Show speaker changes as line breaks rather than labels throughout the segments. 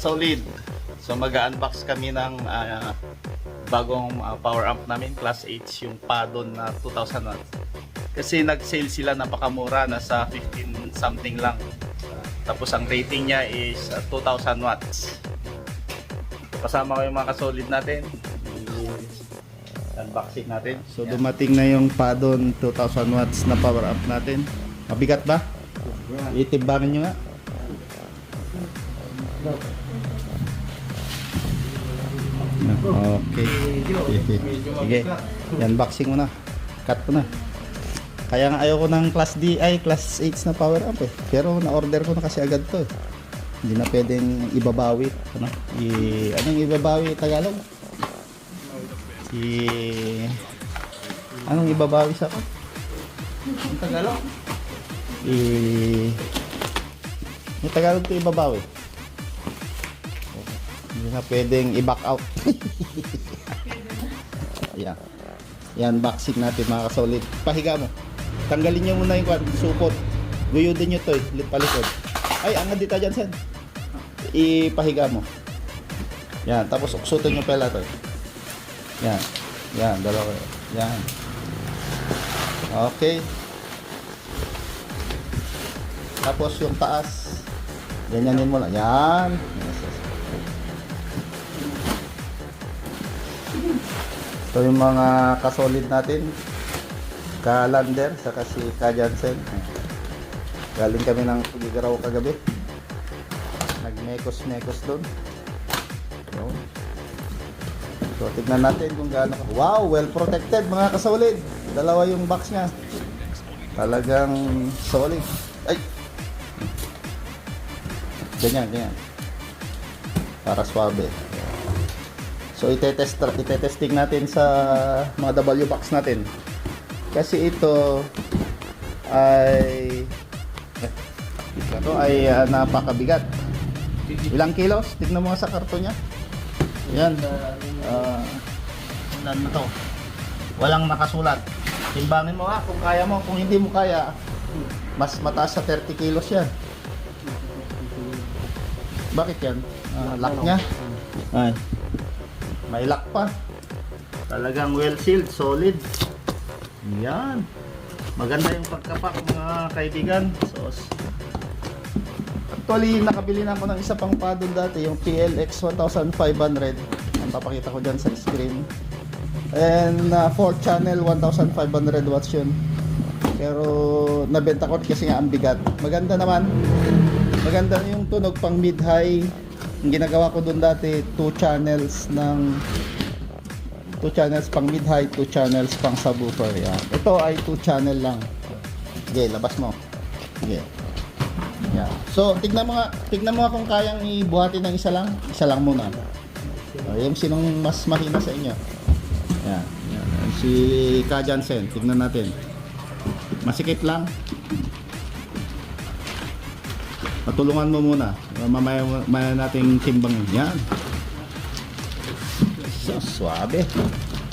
solid. So mag-unbox kami ng ah, bagong ah, power amp namin, Class H, yung Padon na 2000 watts. Kasi nag-sale sila napakamura, nasa 15 something lang. Tapos ang rating niya is ah, 2000 watts. Kasama ko yung mga kasolid natin. Unboxing natin. So dumating na yung Padon 2000 watts na power amp natin. Mabigat ba? Itibangin nyo nga. Okay. Sige. Yan, boxing mo na. Cut ko na. Kaya nga ayaw ko ng class D ay class H na power amp eh. Pero na-order ko na kasi agad to eh. Hindi na pwedeng ibabawi. Ano? I, anong ibabawi Tagalog? Si... Anong ibabawi sa ako? Ang Tagalog? I... Yung Tagalog to ibabawi. Hindi na pwedeng i-back out. Ayan. Yan, boxing natin mga kasolid. Pahiga mo. Tanggalin nyo muna yung kwan, supot. Guyudin nyo to eh, palikod. Ay, angat dito dyan, Sen. Ipahiga mo. Yan, tapos uksutin yung pela to. Yan. Yan, dalawa. Yan. Okay. Tapos yung taas. Ganyanin mo lang. Yan. Ito yung mga kasolid natin. Ka-Lander, saka si Ka-Jansen. Galing kami ng Pugigaraw kagabi. Nag-mekos-mekos doon. Yun. So, tignan natin kung gaano. Wow, well protected mga kasolid. Dalawa yung box niya. Talagang solid. Ay! Ganyan, ganyan. Para swabe. So itetest itetesting natin sa mga W box natin. Kasi ito ay ito ay ah, napakabigat. Ilang kilos? Tignan mo sa karton niya. Yan. Na to? Walang nakasulat. Timbangin mo ha kung kaya mo. Kung hindi mo kaya, mas mataas sa 30 kilos yan. Bakit yan? Ah, lock niya? Ay. May lock pa. Talagang well sealed, solid. Yan. Maganda yung pagkapak mga kaibigan. So, actually, nakabili na ako ng isa pang paddle dati, yung PLX 1500. Ang papakita ko dyan sa screen. And 4 channel 1500 watts yun. Pero nabenta ko kasi nga ang bigat. Maganda naman. Maganda yung tunog pang mid-high. Ang ginagawa ko doon dati, 2 channels ng 2 channels pang mid-high, 2 channels pang subwoofer. Yan. Ito ay 2 channel lang. Sige, labas mo. Sige. Yan. So, tignan mo nga, tignan mo nga kung kayang ibuhati ng isa lang. Isa lang muna. O, yung sinong mas mahina sa inyo. Yan. Yan. Si Ka Jansen, tignan natin. Masikip lang. Patulungan mo muna. Mamaya, mamaya nating timbangin. Yan. So, suabe.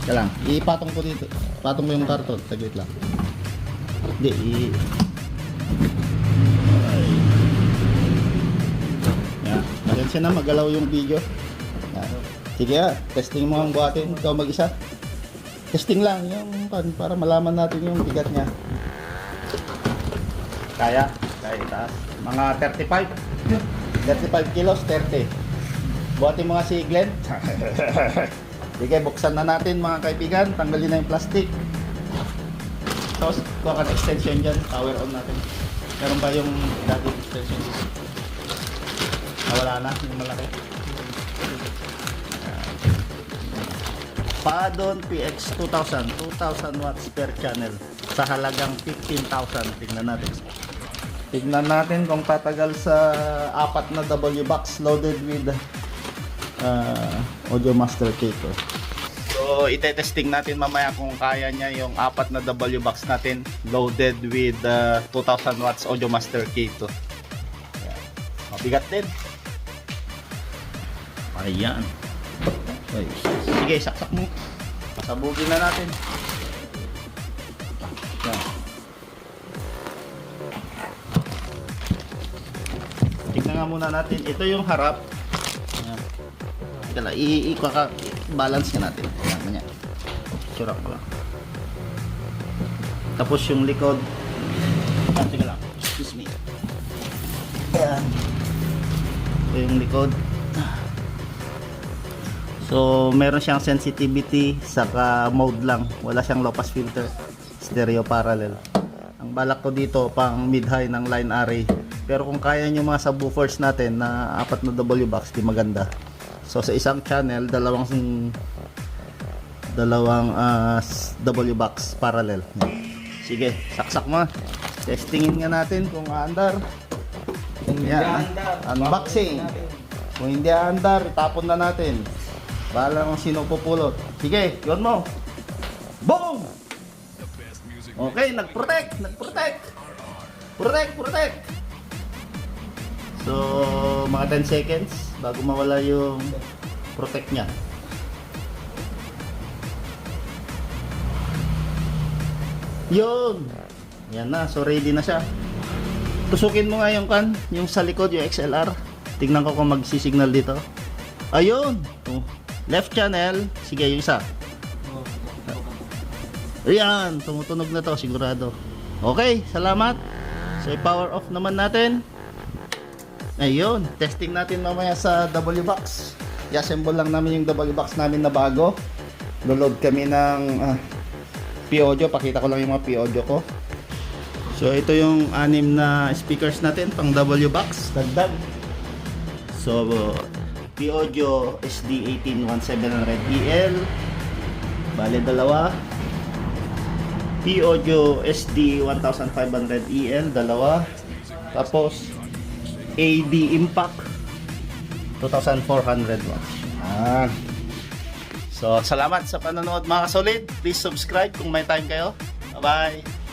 Kaya lang, ipatong ko dito. Patong mo yung karton. Taglit lang. Hindi, i... Ay. Yan. Pasensya na, magalaw yung video. Yan. Sige ha, testing mo ang buhatin. Ikaw mag-isa. Testing lang, yung pan, para malaman natin yung bigat niya. Kaya, kaya itaas. Mga 35. 35 kilos, 30. Buhatin mo nga si Glenn. Sige, buksan na natin mga kaibigan. Tanggalin na yung plastic. Tapos, kuha ka extension dyan. Power on natin. Meron ba yung dati extension? Nawala na, yung malaki. Padon PX 2000, 2000 watts per channel sa halagang 15,000. Tingnan natin. Tingnan natin kung tatagal sa apat na W box loaded with uh, Audio Master Cato. So, itetesting natin mamaya kung kaya niya yung apat na W box natin loaded with uh, 2000 watts Audio Master Cato. Ayan. Mabigat din. Ayan. Ay, sige, saksak mo. Sabugin na natin. Tignan nga muna natin. Ito yung harap. Teka lang, i-balance ka natin. Ayan, ganyan. Tsura ko lang. Tapos yung likod. Teka lang. Excuse me. Ayan. Ito yung likod. So, meron siyang sensitivity saka mode lang. Wala siyang low pass filter. Stereo parallel. Ang balak ko dito pang mid-high ng line array. Pero kung kaya nyo mga subwoofers natin na apat na W box, di maganda. So sa isang channel, dalawang dalawang s- W box parallel. Sige, saksak mo. Testingin nga natin kung aandar. Yan, unboxing. Kung hindi aandar, itapon na natin. Bahala kung sino pupulot. Sige, yun mo. Boom! Okay, nag-protect, nag-protect. Protect, protect. So, mga 10 seconds bago mawala yung protect niya. Yun! Yan na, so ready na siya. Tusukin mo nga yung kan, yung sa likod, yung XLR. Tingnan ko kung magsisignal dito. Ayun! Oh, left channel, sige yung isa. Ayan, tumutunog na to sigurado. Okay, salamat. So, i-power off naman natin. Ayun, testing natin mamaya sa W box. I-assemble lang namin yung W box namin na bago. Loload kami ng ah, P-audio. Pakita ko lang yung mga P-audio ko. So, ito yung anim na speakers natin pang W box. Dagdag. So, P-audio SD18170EL. Bale, dalawa. P-Audio SD1500EL, dalawa. Tapos, AD Impact, 2400 watts. Ah. So, salamat sa panonood mga kasolid. Please subscribe kung may time kayo. Bye-bye!